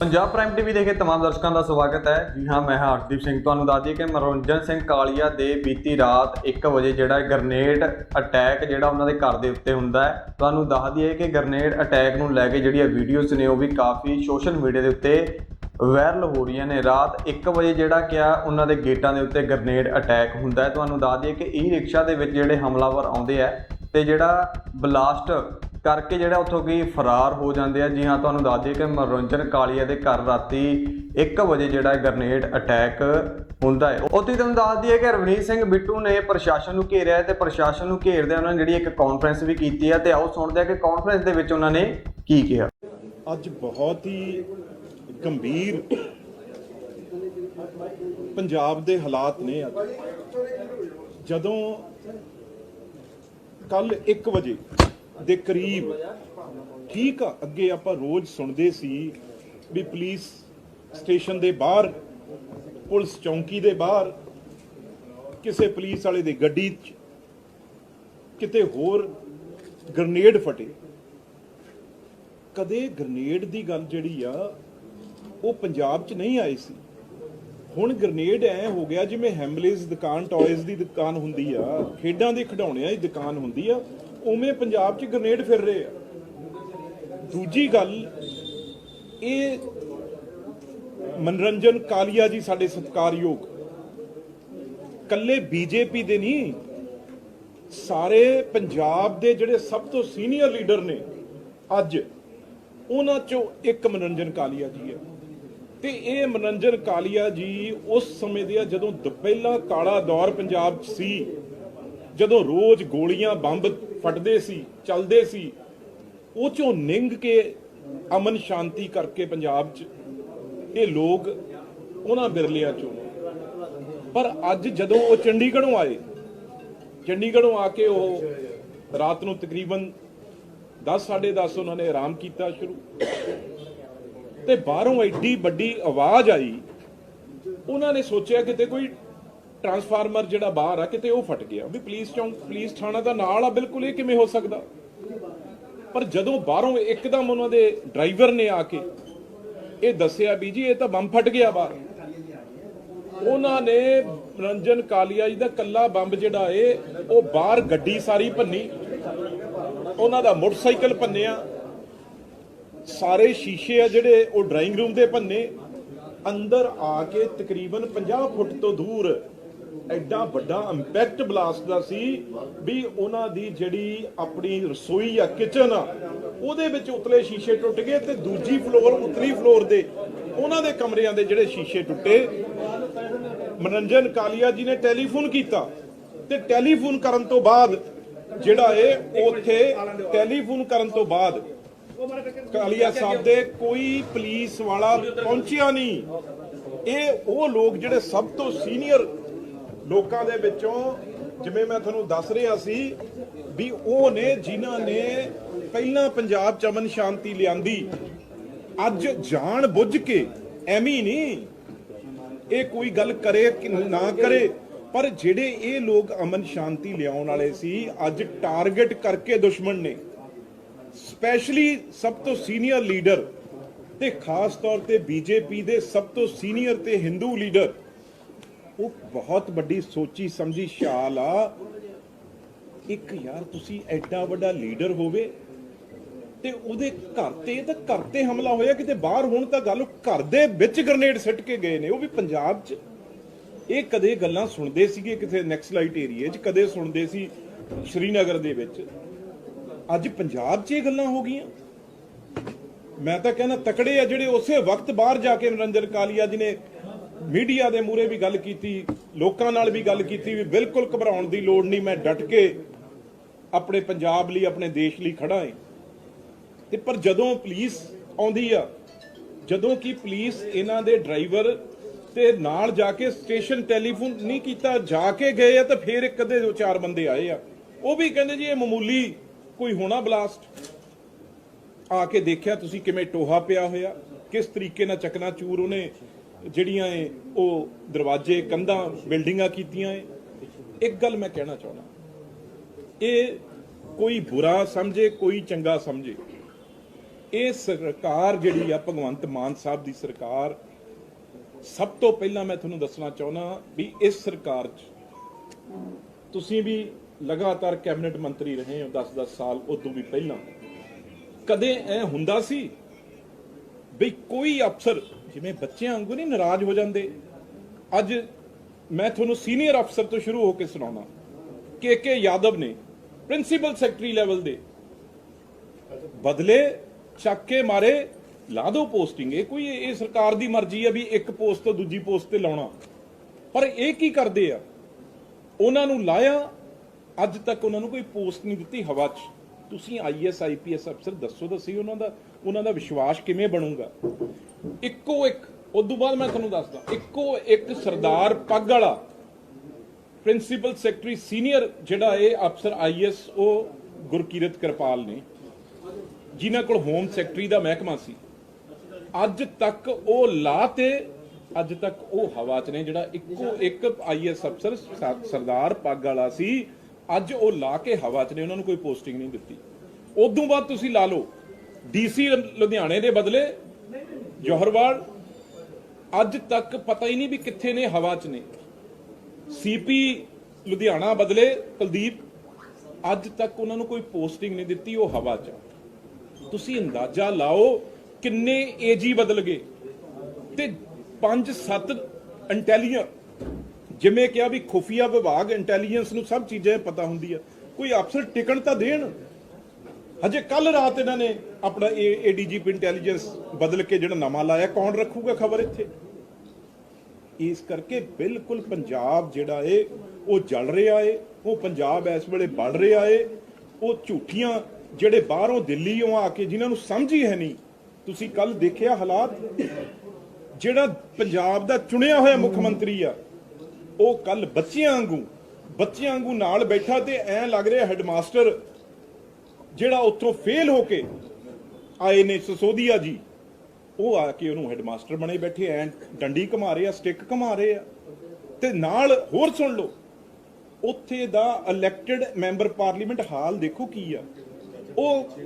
Punjab prime TV ਦੇਖੇ ਤਮਾਮ ਦਰਸ਼ਕਾਂ ਦਾ ਸਵਾਗਤ ਹੈ। ਜੀ ਹਾਂ, ਮੈਂ ਹਾਂ ਹਰਦੀਪ ਸਿੰਘ। ਤੁਹਾਨੂੰ ਦੱਸ ਦਈਏ ਕਿ ਮਨੋਰੰਜਨ ਸਿੰਘ ਕਾਲੀਆ ਦੇ ਬੀਤੀ ਰਾਤ 1 ਵਜੇ ਜਿਹੜਾ ਗਰਨੇਡ ਅਟੈਕ ਜਿਹੜਾ ਉਹਨਾਂ ਦੇ ਘਰ ਦੇ ਉੱਤੇ ਹੁੰਦਾ ਹੈ, ਤੁਹਾਨੂੰ ਦੱਸ ਦਈਏ ਕਿ ਗਰਨੇਡ ਅਟੈਕ ਨੂੰ ਲੈ ਕੇ ਜਿਹੜੀਆਂ ਵੀਡੀਓਜ਼ ਨੇ ਉਹ ਵੀ ਕਾਫੀ ਸੋਸ਼ਲ ਮੀਡੀਆ ਦੇ ਉੱਤੇ ਵਾਇਰਲ ਹੋ ਰਹੀਆਂ ਨੇ। ਰਾਤ 1 ਵਜੇ ਜਿਹੜਾ ਕਿਆ ਉਹਨਾਂ ਦੇ ਗੇਟਾਂ ਦੇ ਉੱਤੇ ਗਰਨੇਡ ਅਟੈਕ ਹੁੰਦਾ ਹੈ। ਤੁਹਾਨੂੰ ਦੱਸ ਦਈਏ ਕਿ ਈ ਰਿਕਸ਼ਾ ਦੇ ਵਿੱਚ ਜਿਹੜੇ ਹਮਲਾਵਰ ਆਉਂਦੇ ਆ ਤੇ ਜਿਹੜਾ ਬਲਾਸਟ ਕਰਕੇ ਜਿਹੜਾ ਉੱਥੋਂ ਕੀ ਫਰਾਰ ਹੋ ਜਾਂਦੇ ਆ। ਜੀ ਹਾਂ, ਤੁਹਾਨੂੰ ਦੱਸ ਦਈਏ ਕਿ ਮਨੋਰੰਜਨ ਕਾਲੀਆ ਦੇ ਘਰ ਰਾਤੀ 1 ਵਜੇ ਜਿਹੜਾ ਗ੍ਰਨੇਡ ਅਟੈਕ ਹੁੰਦਾ ਹੈ। ਉੱਥੇ ਤੁਹਾਨੂੰ ਦੱਸ ਦਈਏ ਕਿ ਰਵਨੀਤ ਸਿੰਘ ਬਿੱਟੂ ਨੇ ਪ੍ਰਸ਼ਾਸਨ ਨੂੰ ਘੇਰਿਆ ਹੈ ਤੇ ਪ੍ਰਸ਼ਾਸਨ ਨੂੰ ਘੇਰਦੇ ਉਹਨਾਂ ਨੇ ਜਿਹੜੀ ਇੱਕ ਕਾਨਫਰੰਸ ਵੀ ਕੀਤੀ ਹੈ ਤੇ ਆਓ ਸੁਣਦੇ ਹਾਂ ਕਿ ਕਾਨਫਰੰਸ ਦੇ ਵਿੱਚ ਉਹਨਾਂ ਨੇ ਕੀ ਕਿਹਾ। ਅੱਜ ਬਹੁਤ ਹੀ ਗੰਭੀਰ ਪੰਜਾਬ ਦੇ ਹਾਲਾਤ ਨੇ ਜਦੋਂ ਕੱਲ 1 ਵਜੇ ਦੇ ਕਰੀਬ। ਠੀਕ ਆ, ਅੱਗੇ ਆਪਾਂ ਰੋਜ਼ ਸੁਣਦੇ ਸੀ ਵੀ ਪੁਲਿਸ ਸਟੇਸ਼ਨ ਦੇ ਬਾਹਰ, ਪੁਲਿਸ ਚੌਂਕੀ ਦੇ ਬਾਹਰ, ਕਿਸੇ ਪੁਲਿਸ ਵਾਲੇ ਦੀ ਗੱਡੀ 'ਚ ਕਿਤੇ ਹੋਰ ਗ੍ਰਨੇਡ ਫਟੇ। ਕਦੇ ਗ੍ਰਨੇਡ ਦੀ ਗੱਲ ਜਿਹੜੀ ਆ, ਉਹ ਪੰਜਾਬ 'ਚ ਨਹੀਂ ਆਈ ਸੀ। ਹੁਣ ਗ੍ਰਨੇਡ ਐ ਹੋ ਗਿਆ ਜਿਵੇਂ ਹੈਮਲੇਸ ਦੁਕਾਨ ਟੌਇਜ਼ ਦੀ ਦੁਕਾਨ ਹੁੰਦੀ ਆ, ਖੇਡਾਂ ਦੇ ਖਿਡੌਣਿਆਂ ਦੀ ਦੁਕਾਨ ਹੁੰਦੀ ਆ ਉਵੇਂ ਪੰਜਾਬ 'ਚ ਗ੍ਰਨੇਡ ਫਿਰ ਰਹੇ ਆ। ਦੂਜੀ ਗੱਲ, ਇਹ ਮਨਰੰਜਨ ਕਾਲੀਆ ਜੀ ਸਾਡੇ ਸਤਿਕਾਰਯੋਗ। ਕੱਲੇ ਬੀਜੇਪੀ ਦੇ ਨਹੀਂ ਸਾਰੇ ਪੰਜਾਬ ਦੇ ਜਿਹੜੇ ਸਭ ਤੋਂ ਸੀਨੀਅਰ ਲੀਡਰ ਨੇ, ਅੱਜ ਉਹਨਾਂ ਚੋਂ ਇੱਕ ਮਨੋਰੰਜਨ ਕਾਲੀਆ ਜੀ ਹੈ। ਤੇ ਇਹ ਮਨੋਰੰਜਨ ਕਾਲੀਆ ਜੀ ਉਸ ਸਮੇਂ ਦੇ ਆ ਜਦੋਂ ਦ- ਪਹਿਲਾ ਕਾਲਾ ਦੌਰ ਪੰਜਾਬ 'ਚ ਸੀ, ਜਦੋਂ ਰੋਜ਼ ਗੋਲੀਆਂ ਬੰਬ ਫਟਦੇ ਸੀ, ਚੱਲਦੇ ਸੀ। ਉਹ ਚੋਂ ਨਿੰਗ ਕੇ ਅਮਨ ਸ਼ਾਂਤੀ ਕਰਕੇ ਪੰਜਾਬ 'ਚ, ਇਹ ਲੋਕ ਉਹਨਾਂ ਬਿਰਲਿਆਂ ਚੋਂ। ਪਰ ਅੱਜ ਜਦੋਂ ਉਹ ਚੰਡੀਗੜ੍ਹੋਂ ਆਏ, ਚੰਡੀਗੜ੍ਹੋਂ ਆ ਕੇ ਉਹ ਰਾਤ ਨੂੰ ਤਕਰੀਬਨ 10 10:30 ਉਹਨਾਂ ਨੇ ਆਰਾਮ ਕੀਤਾ ਸ਼ੁਰੂ। ਤੇ ਬਾਹਰੋਂ ਐਡੀ ਵੱਡੀ ਆਵਾਜ਼ ਆਈ। ਉਹਨਾਂ ਨੇ ਸੋਚਿਆ ਕਿਤੇ ਕੋਈ ਟਰਾਂਸਫਾਰਮਰ ਜਿਹੜਾ ਬਾਹਰ ਆ, ਕਿਤੇ ਉਹ ਫਟ ਗਿਆ। ਵੀ ਪੁਲਿਸ ਚੌਂਕ, ਪੁਲਿਸ ਥਾਣਾ ਦਾ ਨਾਲ ਆ, ਬਿਲਕੁਲ ਇਹ ਕਿਵੇਂ ਹੋ ਸਕਦਾ? ਪਰ ਜਦੋਂ ਬਾਹਰੋਂ ਇੱਕਦਮ ਉਹਨਾਂ ਦੇ ਡਰਾਈਵਰ ਨੇ ਆ ਕੇ ਇਹ ਦੱਸਿਆ ਵੀ ਜੀ, ਇਹ ਤਾਂ ਬੰਬ ਫਟ ਗਿਆ ਬਾਹਰ। ਉਹਨਾਂ ਨੇ ਰੰਜਨ ਕਾਲੀਆ ਜੀ ਦਾ ਕੱਲਾ ਬੰਬ ਜਿਹੜਾ ਏ, ਉਹ ਬਾਹਰ ਗੱਡੀ ਸਾਰੀ ਭੰਨੀ। ਉਹਨਾਂ ਦਾ ਮੋਟਰਸਾਈਕਲ ਭੰਨਿਆ। ਸਾਰੇ ਸ਼ੀਸ਼ੇ ਆ ਜਿਹੜੇ, ਉਹ ਡਰਾਇੰਗ ਰੂਮ ਦੇ ਭੰਨੇ। ਅੰਦਰ ਆ ਕੇ ਤਕਰੀਬਨ 50 ਫੁੱਟ ਤੋਂ ਦੂਰ ਐਡਾ ਵੱਡਾ ਇੰਪੈਕਟ ਬਲਾਸਟ ਦਾ ਸੀ ਵੀ ਉਹਨਾਂ ਦੀ ਜਿਹੜੀ ਆਪਣੀ ਰਸੋਈ ਆ ਕਿਚਨ ਆ, ਉਹਦੇ ਵਿੱਚ ਉਤਲੇ ਸ਼ੀਸ਼ੇ ਟੁੱਟ ਗਏ ਤੇ ਦੂਜੀ ਫਲੋਰ ਉਤਲੀ ਫਲੋਰ ਦੇ ਉਹਨਾਂ ਦੇ ਕਮਰਿਆਂ ਦੇ ਜਿਹੜੇ ਸ਼ੀਸ਼ੇ ਟੁੱਟੇ। ਮਨੋਰੰਜਨ ਕਾਲੀਆ ਜੀ ਨੇ ਟੈਲੀਫੋਨ ਕੀਤਾ ਤੇ ਟੈਲੀਫੋਨ ਕਰਨ ਤੋਂ ਬਾਅਦ ਜਿਹੜਾ ਇਹ ਉੱਥੇ ਟੈਲੀਫੋਨ ਕਰਨ ਤੋਂ ਬਾਅਦ ਕਾਲੀਆ ਸਾਹਿਬ ਦੇ ਕੋਈ ਪੁਲਿਸ ਵਾਲਾ ਪਹੁੰਚਿਆ ਨਹੀਂ। ਇਹ ਉਹ ਲੋਕ ਜਿਹੜੇ ਸਭ ਤੋਂ ਸੀਨੀਅਰ ਲੋਕਾਂ ਦੇ ਵਿੱਚੋਂ ਜਿਵੇਂ ਮੈਂ ਤੁਹਾਨੂੰ ਦੱਸ ਰਿਹਾ ਸੀ ਵੀ ਉਹ ਨੇ, ਜਿਨ੍ਹਾਂ ਨੇ ਪਹਿਲਾਂ ਪੰਜਾਬ ਚ ਅਮਨ ਸ਼ਾਂਤੀ ਲਿਆਂਦੀ, ਅੱਜ ਜਾਣ ਬੁੱਝ ਕੇ ਐਵੇਂ ਨਹੀਂ। ਇਹ ਕੋਈ ਗੱਲ ਕਰੇ ਕਿ ਨਾ ਕਰੇ, ਪਰ ਜਿਹੜੇ ਇਹ ਲੋਕ ਅਮਨ ਸ਼ਾਂਤੀ ਲਿਆਉਣ ਵਾਲੇ ਸੀ, ਅੱਜ ਟਾਰਗੇਟ ਕਰਕੇ ਦੁਸ਼ਮਣ ਨੇ। ਸਪੈਸ਼ਲੀ ਸਭ ਤੋਂ ਸੀਨੀਅਰ ਲੀਡਰ ਤੇ ਖਾਸ ਤੌਰ ਤੇ ਬੀਜੇਪੀ ਦੇ ਸਭ ਤੋਂ ਸੀਨੀਅਰ ਤੇ ਹਿੰਦੂ ਲੀਡਰ ਉਹ ਬਹੁਤ ਵੱਡੀ ਸੋਚੀ ਸਮਝੀ ਸ਼ਾਲ ਆ। ਇੱਕ ਯਾਰ ਤੁਸੀਂ ਐਡਾ ਵੱਡਾ ਲੀਡਰ ਹੋਵੇ ਤੇ ਉਹਦੇ ਘਰ ਤੇ ਤਾਂ ਘਰ ਤੇ ਹਮਲਾ ਹੋਇਆ, ਕਿਤੇ ਬਾਹਰ ਹੋਣ ਤਾਂ ਗੱਲ ਘਰ ਦੇ ਵਿੱਚ ਗ੍ਰਨੇਡ ਸਿੱਟ ਕੇ ਗਏ ਨੇ। ਉਹ ਵੀ ਪੰਜਾਬ 'ਚ। ਇਹ ਕਦੇ ਗੱਲਾਂ ਸੁਣਦੇ ਸੀਗੇ ਕਿਤੇ ਨੈਕਸਲਾਈਟ ਏਰੀਏ 'ਚ, ਕਦੇ ਸੁਣਦੇ ਸੀ ਸ਼੍ਰੀਨਗਰ ਦੇ ਵਿੱਚ। ਅੱਜ ਪੰਜਾਬ 'ਚ ਇਹ ਗੱਲਾਂ ਹੋ ਗਈਆਂ। ਮੈਂ ਤਾਂ ਕਹਿੰਦਾ ਤਕੜੇ ਆ ਜਿਹੜੇ ਉਸੇ ਵਕਤ ਬਾਹਰ ਜਾ ਕੇ ਨਰਿੰਦਰ ਕਾਲੀਆ ਜੀ ਨੇ ਮੀਡੀਆ ਦੇ ਮੂਹਰੇ ਵੀ ਗੱਲ ਕੀਤੀ, ਲੋਕਾਂ ਨਾਲ ਵੀ ਗੱਲ ਕੀਤੀ, ਵੀ ਬਿਲਕੁਲ ਘਬਰਾਉਣ ਦੀ ਲੋੜ ਨਹੀਂ, ਮੈਂ ਡਟ ਕੇ ਆਪਣੇ ਪੰਜਾਬ ਲਈ, ਆਪਣੇ ਦੇਸ਼ ਲਈ ਖੜਾ ਹਾਂ। ਤੇ ਪਰ ਜਦੋਂ ਪੁਲਿਸ ਆਉਂਦੀ ਆ, ਜਦੋਂ ਕਿ ਪੁਲਿਸ ਇਹਨਾਂ ਦੇ ਡਰਾਈਵਰ ਤੇ ਨਾਲ ਜਾ ਕੇ ਸਟੇਸ਼ਨ ਟੈਲੀਫੋਨ ਨਹੀਂ ਕੀਤਾ, ਜਾ ਕੇ ਗਏ ਆ ਤਾਂ ਫੇਰ ਇੱਕ ਅੱਧੇ ਦੋ ਚਾਰ ਬੰਦੇ ਆਏ ਆ। ਉਹ ਵੀ ਕਹਿੰਦੇ ਜੀ, ਇਹ ਮਾਮੂਲੀ ਕੋਈ ਹੋਣਾ ਬਲਾਸਟ। ਆ ਕੇ ਦੇਖਿਆ ਤੁਸੀਂ ਕਿਵੇਂ ਟੋਹਾ ਪਿਆ ਹੋਇਆ, ਕਿਸ ਤਰੀਕੇ ਨਾਲ ਚਕਨਾ ਚੂਰ ਉਹਨੇ ਜਿਹੜੀਆਂ ਏ ਉਹ ਦਰਵਾਜ਼ੇ, ਕੰਧਾਂ, ਬਿਲਡਿੰਗਾਂ ਕੀਤੀਆਂ ਏ। ਇੱਕ ਗੱਲ ਮੈਂ ਕਹਿਣਾ ਚਾਹੁੰਦਾ। ਇਹ ਕੋਈ ਬੁਰਾ ਸਮਝੇ, ਕੋਈ ਚੰਗਾ ਸਮਝੇ। ਇਹ ਸਰਕਾਰ ਜਿਹੜੀ ਆ, ਭਗਵੰਤ ਮਾਨ ਸਾਹਿਬ ਦੀ ਸਰਕਾਰ, ਸਭ ਤੋਂ ਪਹਿਲਾਂ ਮੈਂ ਤੁਹਾਨੂੰ ਦੱਸਣਾ ਚਾਹੁੰਦਾ ਵੀ ਇਸ ਸਰਕਾਰ 'ਚ ਤੁਸੀਂ ਵੀ ਲਗਾਤਾਰ ਕੈਬਨਿਟ ਮੰਤਰੀ ਰਹੇ ਹੋ 10-10 ਸਾਲ, ਉਦੋਂ ਵੀ ਪਹਿਲਾਂ। ਕਦੇ ਐ ਹੁੰਦਾ ਸੀ ਵੀ ਕੋਈ ਅਫਸਰ ਜਿਵੇਂ ਬੱਚਿਆਂ ਵਾਂਗੂ ਨਹੀਂ ਨਾਰਾਜ਼ ਹੋ ਜਾਂਦੇ। ਅੱਜ ਮੈਂ ਤੁਹਾਨੂੰ ਸੀਨੀਅਰ ਅਫਸਰ ਤੋਂ ਸ਼ੁਰੂ ਹੋ ਕੇ ਸੁਣਾਉਣਾ ਕੇ ਕੇ ਯਾਦਵ ਨੇ, ਪ੍ਰਿੰਸੀਪਲ ਸੈਕਟਰੀ ਲੈਵਲ ਦੇ। ਬਦਲੇ ਚੱਕ ਕੇ ਮਾਰੇ ਲਾ ਦੋ ਪੋਸਟਿੰਗ। ਇਹ ਕੋਈ, ਇਹ ਸਰਕਾਰ ਦੀ ਮਰਜ਼ੀ ਆ ਵੀ ਇੱਕ ਪੋਸਟ ਤੋਂ ਦੂਜੀ ਪੋਸਟ ਤੇ ਲਾਉਣਾ। ਪਰ ਇਹ ਕੀ ਕਰਦੇ ਆ? ਉਹਨਾਂ ਨੂੰ ਲਾਇਆ, ਅੱਜ ਤੱਕ ਉਹਨਾਂ ਨੂੰ ਕੋਈ ਪੋਸਟ ਨਹੀਂ ਦਿੱਤੀ ਹਵਾ 'ਚ। ਤੁਸੀਂ ਆਈਐਸ ਆਈਪੀਐਸ ਅਫਸਰ ਦੱਸੋ ਤਾਂ ਸਹੀ ਉਹਨਾਂ ਦਾ ਉਹਨਾਂ ਦਾ ਵਿਸ਼ਵਾਸ ਕਿਵੇਂ ਬਣੂਗਾ? ਇੱਕੋ ਇੱਕ ਉਦੋਂ ਬਾਅਦ ਮੈਂ ਤੁਹਾਨੂੰ ਦੱਸਦਾ, ਇੱਕੋ ਇੱਕ ਸਰਦਾਰ ਪੱਗ ਵਾਲਾ, ਪ੍ਰਿੰਸੀਪਲ ਸੈਕਟਰੀ ਸੀਨੀਅਰ ਜਿਹੜਾ ਇਹ ਅਫਸਰ ਆਈਐਸ ਉਹ ਗੁਰਕੀਰਤ ਕਿਰਪਾਲ ਨੇ। ਜਿਨ੍ਹਾਂ ਕੋਲ ਹੋਮ ਸੈਕਟਰੀ ਦਾ ਮਹਿਕਮਾ ਸੀ। ਅੱਜ ਤੱਕ ਉਹ ਲਾ ਤੇ, ਅੱਜ ਤੱਕ ਉਹ ਹਵਾ 'ਚ ਨੇ ਜਿਹੜਾ ਇੱਕੋ ਇੱਕ ਆਈਐਸ ਅਫਸਰ ਸਰਦਾਰ ਪੱਗ ਵਾਲਾ ਸੀ। ਅੱਜ ਉਹ ਲਾ ਕੇ ਹਵਾ 'ਚ ਨੇ, ਉਹਨਾਂ ਨੂੰ ਕੋਈ ਪੋਸਟਿੰਗ ਨਹੀਂ ਦਿੱਤੀ। ਉਦੋਂ ਬਾਅਦ ਤੁਸੀਂ ਲਾ ਲਓ ਡੀਸੀ ਲੁਧਿਆਣੇ ਦੇ ਬਦਲੇ ਜੋਹਰਵਾਲ, ਅੱਜ ਤੱਕ ਪਤਾ ਹੀ ਨਹੀਂ ਵੀ ਕਿੱਥੇ ਨੇ, ਹਵਾ 'ਚ ਨੇ। ਸੀਪੀ ਲੁਧਿਆਣਾ ਬਦਲੇ, ਕੁਲਦੀਪ, ਅੱਜ ਤੱਕ ਉਹਨਾਂ ਨੂੰ ਕੋਈ ਪੋਸਟਿੰਗ ਨਹੀਂ ਦਿੱਤੀ ਉਹ ਹਵਾ 'ਚ। ਤੁਸੀਂ ਅੰਦਾਜ਼ਾ ਲਾਓ ਕਿੰਨੇ ਏਜੀ ਬਦਲ ਗਏ। ਤੇ 5-7 ਇੰਟੈਲੀਜੈਂਸ ਜਿਵੇਂ ਕਿਹਾ ਵੀ ਖੁਫੀਆ ਵਿਭਾਗ ਇੰਟੈਲੀਜੈਂਸ ਨੂੰ ਸਭ ਚੀਜ਼ਾਂ ਪਤਾ ਹੁੰਦੀ ਆ ਕੋਈ ਅਫਸਰ ਟਿਕਣ ਤਾਂ ਦੇਣ। ਹਜੇ ਕੱਲ ਰਾਤ ਇਹਨਾਂ ਨੇ ਆਪਣਾ ਏਡੀਜੀਪੀ ਇੰਟੈਲੀਜੈਂਸ ਬਦਲ ਕੇ ਜਿਹੜਾ ਨਵਾਂ ਲਾਇਆ, ਕੌਣ ਰੱਖੂਗਾ ਖਬਰ ਇੱਥੇ? ਇਸ ਕਰਕੇ ਬਿਲਕੁਲ ਪੰਜਾਬ ਜਿਹੜਾ ਏ, ਉਹ ਜਲ ਰਿਹਾ ਏ, ਉਹ ਪੰਜਾਬ ਇਸ ਵੇਲੇ ਬੜ ਰਿਹਾ ਏ, ਉਹ ਝੂਠੀਆਂ ਜਿਹੜੇ ਬਾਹਰੋਂ ਦਿੱਲੀੋਂ ਆ ਕੇ ਜਿਨ੍ਹਾਂ ਨੂੰ ਸਮਝ ਹੀ ਹੈ ਨਹੀਂ, ਤੁਸੀਂ ਕੱਲ ਦੇਖਿਆ ਹਾਲਾਤ? ਜਿਹੜਾ ਪੰਜਾਬ ਦਾ ਚੁਣਿਆ ਹੋਇਆ ਮੁੱਖ ਮੰਤਰੀ ਆ, ਉਹ ਕੱਲ ਬੱਚਿਆਂ ਵਾਂਗੂ ਬੱਚਿਆਂ ਵਾਂਗੂ ਨਾਲ ਬੈਠਾ ਤੇ ਐ ਲੱਗ ਰਿਹਾ ਹੈਡਮਾਸਟਰ ਜਿਹੜਾ ਉੱਥੋਂ ਫੇਲ ਹੋ ਕੇ ਆਏ ਨੇ ਸਸੋਦੀਆ ਜੀ, ਉਹ ਆ ਕੇ ਉਹਨੂੰ ਹੈਡਮਾਸਟਰ ਬਣੇ ਬੈਠੇ ਐ ਡੰਡੀ ਘਮਾ ਰਹੇ ਆ ਸਟਿੱਕ ਘਮਾ ਰਹੇ ਆ। ਤੇ ਨਾਲ ਹੋਰ ਸੁਣ ਲਓ, ਉੱਥੇ ਦਾ ਇਲੈਕਟਿਡ ਮੈਂਬਰ ਪਾਰਲੀਮੈਂਟ ਹਾਲ ਦੇਖੋ ਕੀ ਆ। ਉਹ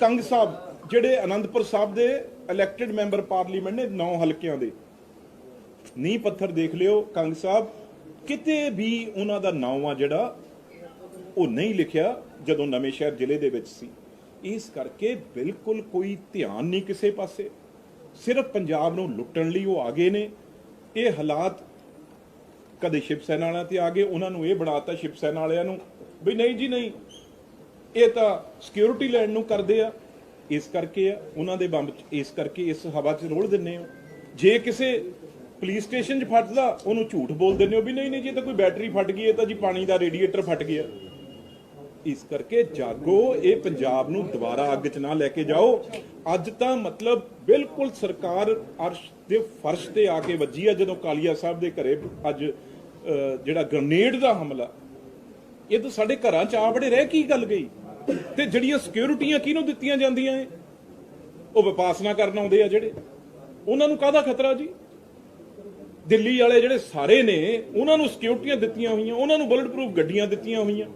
ਕੰਗ ਸਾਹਿਬ, ਜਿਹੜੇ ਅਨੰਦਪੁਰ ਸਾਹਿਬ ਦੇ ਇਲੈਕਟਿਡ ਮੈਂਬਰ ਪਾਰਲੀਮੈਂਟ ਨੇ 9 ਹਲਕਿਆਂ ਦੇ। ਨੀਂਹ ਪੱਥਰ ਦੇਖ ਲਿਓ, ਕੰਗ ਸਾਹਿਬ, ਕਿਤੇ ਵੀ ਉਹਨਾਂ ਦਾ ਨਾਮ ਆ ਜਿਹੜਾ ਉਹ ਨਹੀਂ ਲਿਖਿਆ ਜਦੋਂ ਨਵੇਂ ਸ਼ਹਿਰ ਜ਼ਿਲ੍ਹੇ ਦੇ ਵਿੱਚ ਸੀ। ਇਸ ਕਰਕੇ ਬਿਲਕੁਲ ਕੋਈ ਧਿਆਨ ਨਹੀਂ ਕਿਸੇ ਪਾਸੇ। ਸਿਰਫ ਪੰਜਾਬ ਨੂੰ ਲੁੱਟਣ ਲਈ ਉਹ ਆ ਗਏ ਨੇ। ਇਹ ਹਾਲਾਤ ਕਦੇ ਸ਼ਿਵ ਸੈਨਾ ਵਾਲਿਆਂ ਤੇ ਆ ਗਏ। ਉਹਨਾਂ ਨੂੰ ਇਹ ਬਣਾਤਾ ਸ਼ਿਵ ਸੈਨਾ ਵਾਲਿਆਂ ਨੂੰ ਵੀ ਨਹੀਂ ਜੀ ਨਹੀਂ, ਇਹ ਤਾਂ ਸਿਕਿਉਰਿਟੀ ਲੈਣ ਨੂੰ ਕਰਦੇ ਆ। ਇਸ ਕਰਕੇ ਆ, ਉਹਨਾਂ ਦੇ ਬੰਬ 'ਚ, ਇਸ ਕਰਕੇ ਇਸ ਹਵਾ 'ਚ ਰੋਲ ਦਿੰਨੇ ਹੋ। ਜੇ ਕਿਸੇ ਪੁਲਿਸ ਸਟੇਸ਼ਨ 'ਚ ਫਟਦਾ ਉਹਨੂੰ ਝੂਠ ਬੋਲ ਦਿੰਦੇ ਹੋ ਵੀ ਨਹੀਂ ਨਹੀਂ ਜੀ, ਇਹ ਤਾਂ ਕੋਈ ਬੈਟਰੀ ਫਟ ਗਈ, ਇਹ ਤਾਂ ਜੀ ਪਾਣੀ ਦਾ ਰੇਡੀਏਟਰ ਫਟ ਗਿਆ। ਇਸ ਕਰਕੇ ਜਾਗੋ, ਇਹ ਪੰਜਾਬ ਨੂੰ ਦੁਬਾਰਾ ਅੱਗ 'ਚ ਨਾ ਲੈ ਕੇ ਜਾਓ। ਅੱਜ ਤਾਂ ਮਤਲਬ ਬਿਲਕੁਲ ਸਰਕਾਰ ਅਰਸ਼ ਦੇ ਫਰਸ਼ ਤੇ ਆ ਕੇ ਵੱਜੀ ਆ, ਜਦੋਂ ਕਾਲੀਆ ਸਾਹਿਬ ਦੇ ਘਰੇ ਅੱਜ ਜਿਹੜਾ ਗ੍ਰਨੇਡ ਦਾ ਹਮਲਾ, ਇਹ ਤਾਂ ਸਾਡੇ ਘਰਾਂ 'ਚ ਆ ਬੜੇ ਰਹਿ ਕੀ ਗੱਲ ਗਈ? ਤੇ ਜਿਹੜੀਆਂ ਸਿਕਿਉਰਿਟੀਆਂ ਕਿਹਨੂੰ ਦਿੱਤੀਆਂ ਜਾਂਦੀਆਂ ਏ ਉਹ ਵਿਪਾਸਨਾ ਕਰਨ ਆਉਂਦੇ ਆ ਜਿਹੜੇ। ਉਹਨਾਂ ਨੂੰ ਕਾਹਦਾ ਖਤਰਾ ਜੀ? ਦਿੱਲੀ ਵਾਲੇ ਜਿਹੜੇ ਸਾਰੇ ਨੇ, ਉਹਨਾਂ ਨੂੰ ਸਿਕਿਉਰਿਟੀਆਂ ਦਿੱਤੀਆਂ ਹੋਈਆਂ, ਉਹਨਾਂ ਨੂੰ ਬੁਲਟ ਪ੍ਰੂਫ ਗੱਡੀਆਂ ਦਿੱਤੀਆਂ ਹੋਈਆਂ।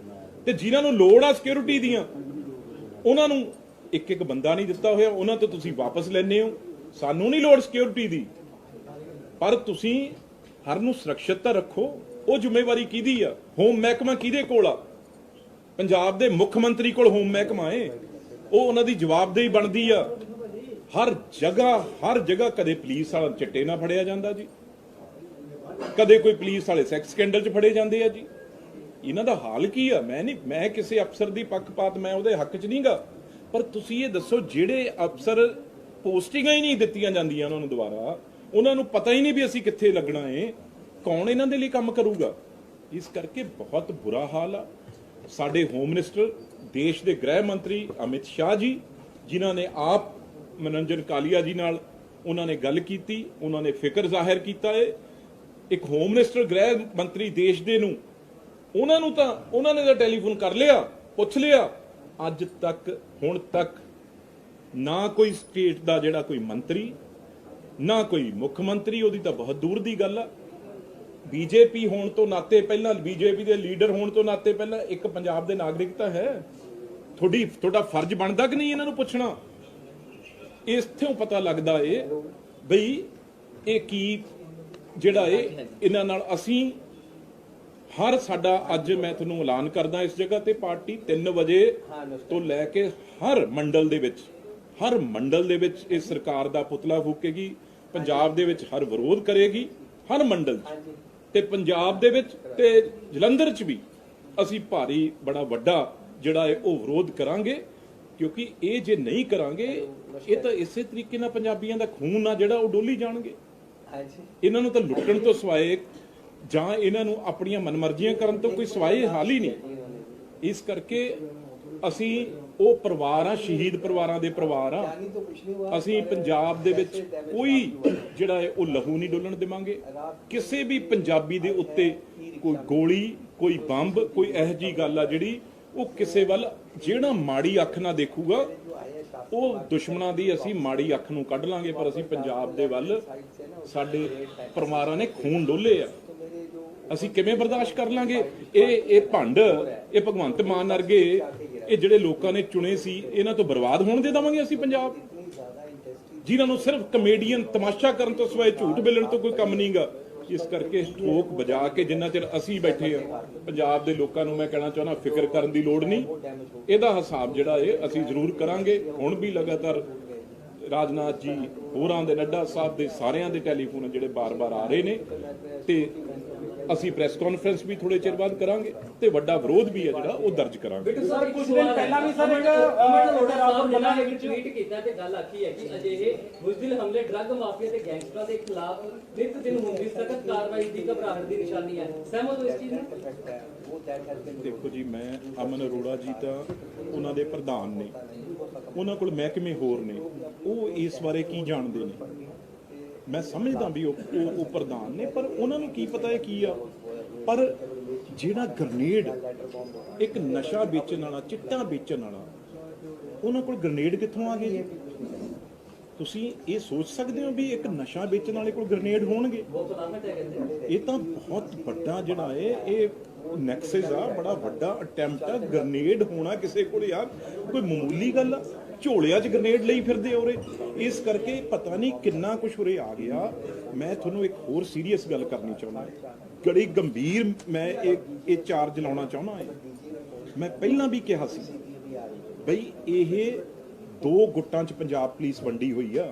ਤੇ ਜਿਨ੍ਹਾਂ ਨੂੰ ਲੋੜ ਆ ਸਿਕਿਉਰਿਟੀ ਦੀਆਂ, ਉਹਨਾਂ ਨੂੰ ਇੱਕ ਇੱਕ ਬੰਦਾ ਨਹੀਂ ਦਿੱਤਾ ਹੋਇਆ, ਉਹਨਾਂ ਤੋਂ ਤੁਸੀਂ ਵਾਪਸ ਲੈਣੇ ਹੋ। ਸਾਨੂੰ ਨਹੀਂ ਲੋੜ ਸਿਕਿਉਰਿਟੀ ਦੀ। ਪਰ ਤੁਸੀਂ ਹਰ ਨੂੰ ਸੁਰੱਖਿਅਤ ਤਾਂ ਰੱਖੋ, ਉਹ ਜ਼ਿੰਮੇਵਾਰੀ ਕਿਹਦੀ ਆ? ਹੋਮ ਮਹਿਕਮਾ ਕਿਹਦੇ ਕੋਲ ਆ? ਪੰਜਾਬ ਦੇ ਮੁੱਖ ਮੰਤਰੀ ਕੋਲ ਹੋਮ ਮਹਿਕਮਾ ਏ। ਉਹ ਉਹਨਾਂ ਦੀ ਜਵਾਬਦੇਹੀ ਬਣਦੀ ਆ। ਹਰ ਜਗ੍ਹਾ ਹਰ ਜਗ੍ਹਾ ਕਦੇ ਪੁਲਿਸ ਵਾਲਾ ਚਿੱਟੇ ਨਾਲ ਫੜਿਆ ਜਾਂਦਾ ਜੀ। ਕਦੇ ਕੋਈ ਪੁਲਿਸ ਵਾਲੇ ਸੈਕਸ ਸਕੈਂਡਲ 'ਚ ਫੜੇ ਜਾਂਦੇ ਆ ਜੀ। ਇਹਨਾਂ ਦਾ ਹਾਲ ਕੀ ਆ? ਮੈਂ ਨਹੀਂ ਮੈਂ ਕਿਸੇ ਅਫਸਰ ਦੀ ਪੱਖਪਾਤ, ਮੈਂ ਉਹਦੇ ਹੱਕ 'ਚ ਨਹੀਂਗਾ। ਪਰ ਤੁਸੀਂ ਇਹ ਦੱਸੋ, ਜਿਹੜੇ ਅਫਸਰ ਪੋਸਟਿੰਗਾਂ ਹੀ ਨਹੀਂ ਦਿੱਤੀਆਂ ਜਾਂਦੀਆਂ ਉਹਨਾਂ ਨੂੰ ਦੁਬਾਰਾ, ਉਹਨਾਂ ਨੂੰ ਪਤਾ ਹੀ ਨਹੀਂ ਵੀ ਅਸੀਂ ਕਿੱਥੇ ਲੱਗਣਾ ਏ। ਕੌਣ ਇਹਨਾਂ ਦੇ ਲਈ ਕੰਮ ਕਰੂਗਾ? ਇਸ ਕਰਕੇ ਬਹੁਤ ਬੁਰਾ ਹਾਲ ਆ। ਸਾਡੇ ਹੋਮ ਮਿਨਿਸਟਰ ਦੇਸ਼ ਦੇ ਗ੍ਰਹਿ ਮੰਤਰੀ ਅਮਿਤ ਸ਼ਾਹ ਜੀ, ਜਿਨ੍ਹਾਂ ਨੇ ਆਪ ਮਨੋਰੰਜਨ ਕਾਲੀਆ ਜੀ ਨਾਲ ਉਹਨਾਂ ਨੇ ਗੱਲ ਕੀਤੀ, ਉਹਨਾਂ ਨੇ ਫਿਕਰ ਜ਼ਾਹਿਰ ਕੀਤਾ ਏ। ਇੱਕ ਹੋਮ ਮਿਨਿਸਟਰ ਗ੍ਰਹਿ ਮੰਤਰੀ ਦੇਸ਼ ਦੇ ਨੂੰ ਉਹਨਾਂ ਨੂੰ ਤਾਂ ਉਹਨਾਂ ਨੇ ਤਾਂ ਟੈਲੀਫੋਨ ਕਰ ਲਿਆ ਪੁੱਛ ਲਿਆ। ਅੱਜ ਤੱਕ ਹੁਣ ਤੱਕ ਨਾ ਕੋਈ ਸਟੇਟ ਦਾ ਜਿਹੜਾ ਕੋਈ ਮੰਤਰੀ ਨਾ ਕੋਈ ਮੁੱਖ ਮੰਤਰੀ ਉਹਦੀ ਤਾਂ ਬਹੁਤ ਦੂਰ ਦੀ ਗੱਲ ਆ। ਬੀਜੇਪੀ ਹੋਣ ਤੋਂ ਨਾਤੇ ਪਹਿਲਾਂ ਬੀਜੇਪੀ ਦੇ ਲੀਡਰ ਹੋਣ ਤੋਂ ਨਾਤੇ ਪਹਿਲਾਂ ਇੱਕ ਪੰਜਾਬ ਦੇ ਨਾਗਰਿਕ ਤਾਂ ਹੈ। ਤੁਹਾਡੀ ਤੁਹਾਡਾ ਫਰਜ਼ ਬਣਦਾ ਕਿ ਨਹੀਂ ਇਹਨਾਂ ਨੂੰ ਪੁੱਛਣਾ? ਇਸਥੋਂ ਪਤਾ ਲੱਗਦਾ ਏ ਬਈ ਇਹ ਕੀ ਜਿਹੜਾ ਏ ਇਹਨਾਂ ਨਾਲ ਅਸੀਂ ਹਰ ਸਾਡਾ ਅੱਜ ਮੈਂ ਤੁਹਾਨੂੰ ਐਲਾਨ ਕਰਦਾ ਇਸ ਜਗ੍ਹਾ ਤੇ ਪਾਰਟੀ 3 ਵਜੇ ਤੋਂ ਲੈ ਕੇ ਹਰ ਮੰਡਲ ਦੇ ਵਿੱਚ ਹਰ ਮੰਡਲ ਦੇ ਵਿੱਚ ਇਸ ਸਰਕਾਰ ਦਾ ਪੁਤਲਾ ਫੂਕੇਗੀ ਪੰਜਾਬ ਦੇ ਵਿੱਚ ਹਰ ਵਿਰੋਧ ਕਰੇਗੀ ਹਰ ਮੰਡਲ 'ਚ। ਤੇ ਪੰਜਾਬ ਦੇ ਵਿੱਚ ਤੇ ਜਲੰਧਰ 'ਚ ਵੀ ਅਸੀਂ ਭਾਰੀ ਬੜਾ ਵੱਡਾ ਜਿਹੜਾ ਹੈ ਉਹ ਵਿਰੋਧ ਕਰਾਂਗੇ ਕਿਉਂਕਿ ਇਹ ਜੇ ਨਹੀਂ ਕਰਾਂਗੇ ਇਹ ਤਾਂ ਇਸੇ ਤਰੀਕੇ ਨਾਲ ਪੰਜਾਬੀਆਂ ਦਾ ਖੂਨ ਆ ਜਿਹੜਾ ਉਹ ਡੋਲੀ ਜਾਣਗੇ। ਇਹਨਾਂ ਨੂੰ ਤਾਂ ਲੁੱਟਣ ਤੋਂ ਸਿਵਾਏ ਜਾਂ ਇਹਨਾਂ ਨੂੰ ਆਪਣੀਆਂ ਮਨਮਰਜ਼ੀਆਂ ਕਰਨ ਤੋਂ ਕੋਈ ਸਿਵਾਏ ਹਾਲ ਹੀ ਨਹੀਂ। ਇਸ ਕਰਕੇ ਅਸੀਂ ਉਹ ਪਰਿਵਾਰ ਆ ਸ਼ਹੀਦ ਪਰਿਵਾਰਾਂ ਦੇ ਪਰਿਵਾਰ ਆ ਅਸੀਂ ਪੰਜਾਬ ਦੇ ਵਿੱਚ ਕੋਈ ਜਿਹੜਾ ਹੈ, ਉਹ ਲਹੂ ਨਹੀਂ ਡੋਲਣ ਦੇਵਾਂਗੇ। ਕਿਸੇ ਵੀ ਪੰਜਾਬੀ ਦੇ ਉੱਤੇ ਕੋਈ ਗੋਲੀ, ਕੋਈ ਬੰਬ, ਕੋਈ ਇਹੋ ਜੀ ਗੱਲ ਆ ਜਿਹੜੀ ਉਹ ਕਿਸੇ ਵੱਲ ਜਿਹੜਾ ਮਾੜੀ ਅੱਖ ਨਾਲ ਦੇਖੂਗਾ, ਉਹ ਦੁਸ਼ਮਣਾਂ ਦੀ ਅਸੀਂ ਮਾੜੀ ਅੱਖ ਨੂੰ ਕੱਢ ਲਾਂਗੇ, ਪਰ ਅਸੀਂ ਪੰਜਾਬ ਦੇ ਵੱਲ ਸਾਡੇ ਪਰਿਵਾਰਾਂ ਨੇ ਖੂਨ ਡੋਲੇ ਆ। ਅਸੀਂ ਕਿਵੇਂ ਬਰਦਾਸ਼ਤ ਕਰ ਲਾਂਗੇ? ਇਹ ਇਹ ਭੰਡ, ਇਹ ਭਗਵੰਤ ਮਾਨ ਵਰਗੇ, ਇਹ ਜਿਹੜੇ ਲੋਕਾਂ ਨੇ ਚੁਣੇ ਸੀ, ਇਹਨਾਂ ਤੋਂ ਬਰਬਾਦ ਹੋਣ ਦੇ ਦੇਵਾਂਗੇ ਅਸੀਂ ਪੰਜਾਬ? ਜਿਨ੍ਹਾਂ ਨੂੰ ਸਿਰਫ ਕਮੇਡੀਅਨ ਤਮਾਸ਼ਾ ਕਰਨ ਤੋਂ ਸਿਵਾਏ ਝੂਠ ਬੋਲਣ ਤੋਂ ਕੋਈ ਕੰਮ ਨਹੀਂਗਾ। ਇਸ ਕਰਕੇ ਠੋਕ ਵਜਾ ਕੇ ਜਿੰਨਾ ਚਿਰ ਅਸੀਂ ਬੈਠੇ ਆ ਪੰਜਾਬ ਦੇ ਲੋਕਾਂ ਨੂੰ ਮੈਂ ਕਹਿਣਾ ਚਾਹੁੰਦਾ, ਫਿਕਰ ਕਰਨ ਦੀ ਲੋੜ ਨਹੀਂ। ਇਹਦਾ ਹਿਸਾਬ ਜਿਹੜਾ ਏ, ਅਸੀਂ ਜ਼ਰੂਰ ਕਰਾਂਗੇ। ਹੁਣ ਵੀ ਲਗਾਤਾਰ ਰਾਜਨਾਥ ਜੀ ਹੋਰਾਂ ਦੇ, ਨੱਡਾ ਸਾਹਿਬ ਦੇ ਸਾਰਿਆਂ ਦੇ ਟੈਲੀਫੋਨ ਜਿਹੜੇ ਬਾਰ-ਬਾਰ ਆ ਰਹੇ ਨੇ। ਤੇ ਅਸੀਂ ਪ੍ਰੈਸ ਕਾਨਫਰੰਸ ਵੀ ਥੋੜੇ ਚਿਰ ਬਾਅਦ ਕਰਾਂਗੇ ਤੇ ਵੱਡਾ ਵਿਰੋਧ ਵੀ ਹੈ ਜਿਹੜਾ ਉਹ ਦਰਜ ਕਰਾਂਗੇ। ਸਰ ਕੁਝ ਦਿਨ ਪਹਿਲਾਂ ਵੀ ਸਰ ਇੱਕ ਲੋਟਾ ਰਾਮ ਬਣਾ ਇੱਕ ਟਵੀਟ ਕੀਤਾ ਤੇ ਗੱਲ ਆਖੀ ਹੈ ਕਿ ਅਜਿਹੇ ਬੁਜ਼ਦਿਲ ਹਮਲੇ ਡਰੱਗ ਮਾਫੀਆ ਤੇ ਗੈਂਗਸਟਰਾਂ ਦੇ ਖਿਲਾਫ ਨਿਤ ਦਿਨ ਹੁੰਦੀ ਸਖਤ ਕਾਰਵਾਈ ਦੀ ਘਬਰਾਹਟ ਦੀ ਨਿਸ਼ਾਨੀ ਹੈ। ਸਹਿਮਤ ਹੋ ਇਸ ਚੀਜ਼ ਨਾਲ? ਦੇਖੋ ਜੀ ਮੈਂ ਅਮਨ ਅਰੋੜਾ ਜੀ ਤਾਂ ਉਹਨਾਂ ਦੇ ਪ੍ਰਧਾਨ ਨੇ। ਉਹਨਾਂ ਕੋਲ ਮਹਿਕਮੇ ਹੋਰ ਨੇ। ਉਹ ਇਸ ਬਾਰੇ ਕੀ ਜਾਣਦੇ ਨੇ? ਮੈਂ ਸਮਝਦਾ ਵੀ ਉਹ ਉਹ- ਉਹ ਪ੍ਰਧਾਨ ਨੇ, ਪਰ ਉਹਨਾਂ ਨੂੰ ਕੀ ਪਤਾ ਹੈ ਕੀ ਆ? ਪਰ ਜਿਹੜਾ ਗ੍ਰਨੇਡ ਇੱਕ ਨਸ਼ਾ ਵੇਚਣ ਵਾਲਾ, ਚਿੱਟਾ ਵੇਚਣ ਵਾਲਾ, ਉਹਨਾਂ ਕੋਲ ਗ੍ਰਨੇਡ ਕਿੱਥੋਂ ਆ ਗਏ ਜੀ? ਤੁਸੀਂ ਇਹ ਸੋਚ ਸਕਦੇ ਹੋ ਵੀ ਇੱਕ ਨਸ਼ਾ ਵੇਚਣ ਵਾਲੇ ਕੋਲ ਗ੍ਰਨੇਡ ਹੋਣਗੇ? ਇਹ ਤਾਂ ਬਹੁਤ ਵੱਡਾ ਜਿਹੜਾ ਹੈ, ਇਹ ਨੈਕਸਸ ਆ, ਬੜਾ ਵੱਡਾ ਅਟੈਂਪਟ ਆ ਗ੍ਰਨੇਡ ਹੋਣਾ ਕਿਸੇ ਕੋਲ ਯਾਰ, ਕੋਈ ਮਾਮੂਲੀ ਗੱਲ ਆ। ਝੋਲਿਆਂ 'ਚ ਗ੍ਰਨੇਡ ਲਈ ਫਿਰਦੇ ਔਰੇ ਇਸ ਕਰਕੇ ਪਤਾ ਨਹੀਂ ਕਿੰਨਾ ਕੁਝ ਉਰੇ ਆ ਗਿਆ। ਮੈਂ ਤੁਹਾਨੂੰ ਇੱਕ ਹੋਰ ਸੀਰੀਅਸ ਗੱਲ ਕਰਨੀ ਚਾਹੁੰਦਾ। ਬੜੀ ਗੰਭੀਰ ਮੈਂ ਇਹ ਇਹ ਚਾਰਜ ਲਾਉਣਾ ਚਾਹੁੰਦਾ ਹਾਂ। ਮੈਂ ਪਹਿਲਾਂ ਵੀ ਕਿਹਾ ਸੀ ਬਈ ਇਹ ਦੋ ਗੁੱਟਾਂ 'ਚ ਪੰਜਾਬ ਪੁਲਿਸ ਵੰਡੀ ਹੋਈ ਆ।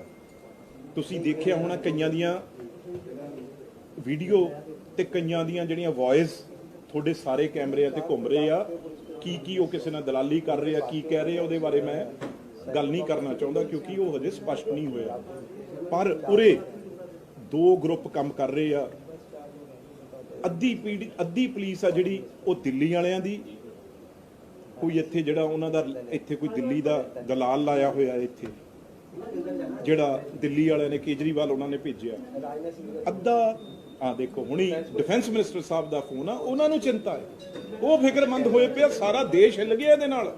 ਤੁਸੀਂ ਦੇਖਿਆ ਹੋਣਾ ਕਈਆਂ ਦੀਆਂ ਵੀਡੀਓ ਤੇ ਕਈਆਂ ਦੀਆਂ ਜਿਹੜੀਆਂ ਵੌਇਸ ਤੁਹਾਡੇ ਸਾਰੇ ਕੈਮਰਿਆਂ ਤੇ ਘੁੰਮ ਰਹੇ ਆ। ਕੀ ਕੀ ਉਹ ਕਿਸੇ ਨਾਲ ਦਲਾਲੀ ਕਰ ਰਹੇ ਆ, ਕੀ ਕਹਿ ਰਹੇ ਆ ਉਹਦੇ ਬਾਰੇ ਮੈਂ ਗੱਲ ਨਹੀਂ ਕਰਨਾ ਚਾਹੁੰਦਾ ਕਿਉਂਕਿ ਉਹ ਹਜੇ ਸਪਸ਼ਟ ਨਹੀਂ ਹੋਇਆ। ਪਰ ਉਰੇ ਦੋ ਗਰੁੱਪ ਕੰਮ ਕਰ ਰਹੇ ਆ। ਅੱਧੀ ਪੀੜੀ, ਅੱਧੀ ਪੁਲਿਸ ਆ ਜਿਹੜੀ ਉਹ ਦਿੱਲੀ ਵਾਲਿਆਂ ਦੀ। ਕੋਈ ਇੱਥੇ ਜਿਹੜਾ ਉਹਨਾਂ ਦਾ, ਇੱਥੇ ਕੋਈ ਦਿੱਲੀ ਦਾ ਦਲਾਲ ਲਾਇਆ ਹੋਇਆ ਇੱਥੇ। ਜਿਹੜਾ ਦਿੱਲੀ ਵਾਲਿਆਂ ਨੇ ਕੇਜਰੀਵਾਲ ਉਹਨਾਂ ਨੇ ਭੇਜਿਆ। ਅੱਧਾ ਆ ਦੇਖੋ, ਹੁਣੀ ਡਿਫੈਂਸ ਮਿਨਿਸਟਰ ਸਾਹਿਬ ਦਾ ਫੋਨ ਆ, ਉਹਨਾਂ ਨੂੰ ਚਿੰਤਾ ਹੈ। ਉਹ ਫਿਕਰਮੰਦ ਹੋਏ ਪਿਆ, ਸਾਰਾ ਦੇਸ਼ ਹਿੱਲ ਗਿਆ ਇਹਦੇ ਨਾਲ।